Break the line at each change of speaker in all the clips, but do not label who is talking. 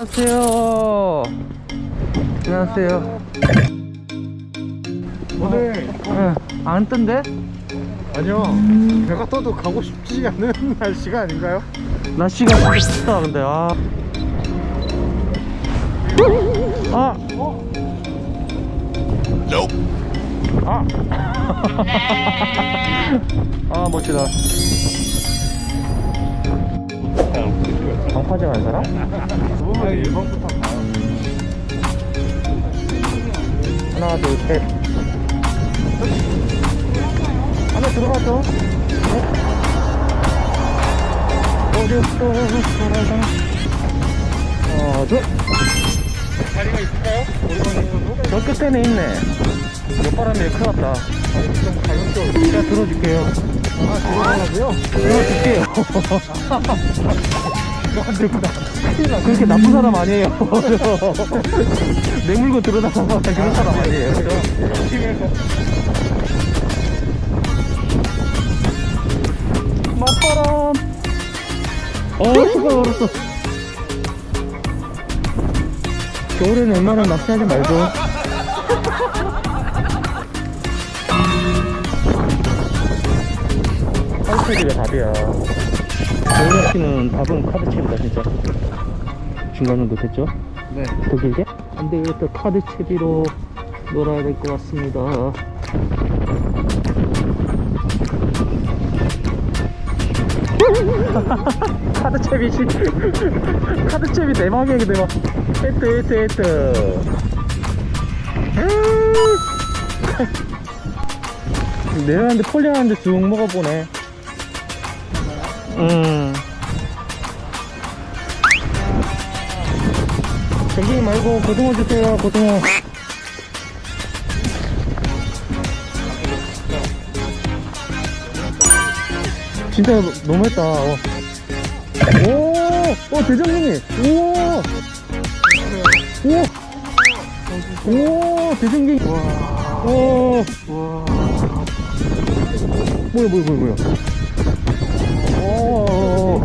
안녕하세요. 안녕하세요.
오늘
응, 안 뜬데?
아니요 배가 떠도 가고 싶지 않은 날씨가 아닌가요?
날씨가 진짜 춥다 근데 아. 아. 아. 아 멋지다. 방파제 간 사람?
아, 일본부터 가
하나 둘 셋. 안에 들어가죠. 네. 어렸어 살아가. 어, 둘.
자리가 있을까요? 일본에서도?
저 끝에는 있네. 옆바람이 큰일 났다.
좀 가격도
제가 들어줄게요.
아 들어가라고요?
들어줄게요.
안 되구나
그렇게 나쁜 사람 아니에요. 내 물건 들어다가 그런 사람 아니에요. 맞바람. 어, 수가 얼었어. 겨울에는 웬만하면 낚시하지 말죠. 카드채비가 답이야. 겨울 낚시는 답은 카드채비다, 진짜. 중간은 못했죠? 네더 길게? 안 돼, 또 카드 채비로 놀아야 될 것 같습니다. 카드 채비, 씨. 카드 채비 대박이야, 대박. 헤트, 헤트, 헤트. 내려왔는데 폴링하는데 쭉 먹어보네. 음. 전갱이 말고 고등어 주세요 고등어. 진짜 너무했다. 어. 오! 어 대장님이. 우와 우와 오 대장갱이 오.
와.
뭐야 뭐야 뭐야 뭐야 오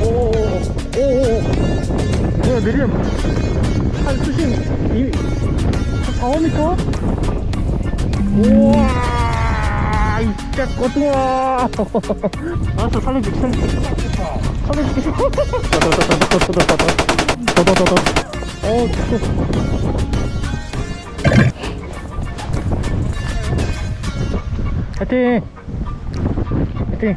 오오오오오오오 뭐야 내리면 한 수심 이, 한 4, 5m? 우와 이 진짜 꼬등아 알았어 살려줄게 살려줄게 살려줄게 더더더더더더더더더더 어죽 어 화이팅! 화이팅!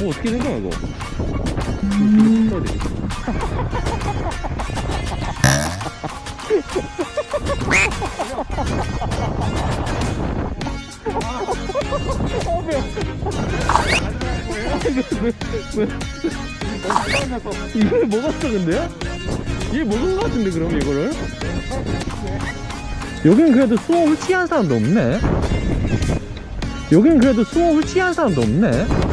뭐 어떻게 된 거야 이거 이걸 먹었어 근데? 얘 먹은 거 같은데 그럼 이거를? 여긴 그래도 숭어 훌치한 사람도 없네 여긴 그래도 숭어 훌치한 사람도 없네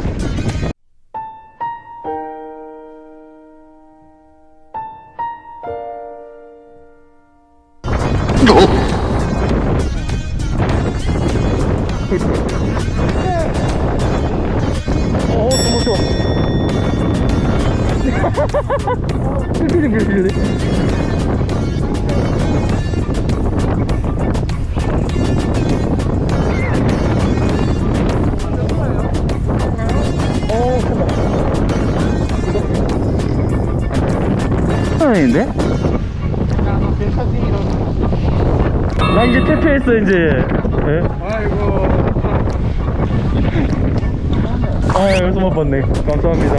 너. 어, 너무 좋아. 빌빌 빌빌. 어, 어. 큰다. 큰다.
야너 괜찮니
나 이제 퇴폐했어, 이제. 예?
아이고
아유, 소만 봤네. 감사합니다.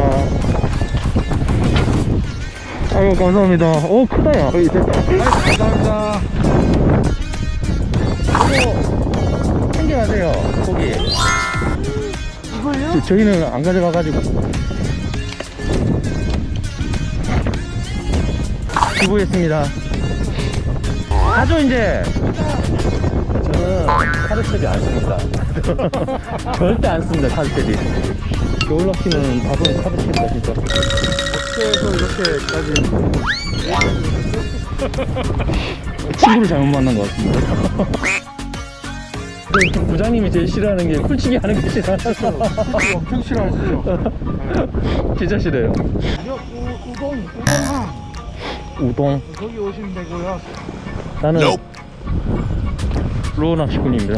아유, 감사합니다. 오, 크다, 야. 여기 됐다.
아이 감사합니다
이거, 챙겨가세요, 고기.
이걸요?
저- 저희는 안 가져가가지고. 기부했습니다. 가죠 이제. 저는 카드채비 안 씁니다. 절대 안 씁니다 카드채비. 겨울 낚시는 밥은 카드채비다 진짜.
어째서 이렇게까지
친구를 잘못 만난 것 같습니다. 그 부장님이 제일 싫어하는 게 쿨치기 하는 게 싫어하셔서
엄청 싫어하시죠?
진짜 싫어요.
우, 우동 우동항
우동.
거기 오시면 되고요
나는 로우 낚시꾼입니다.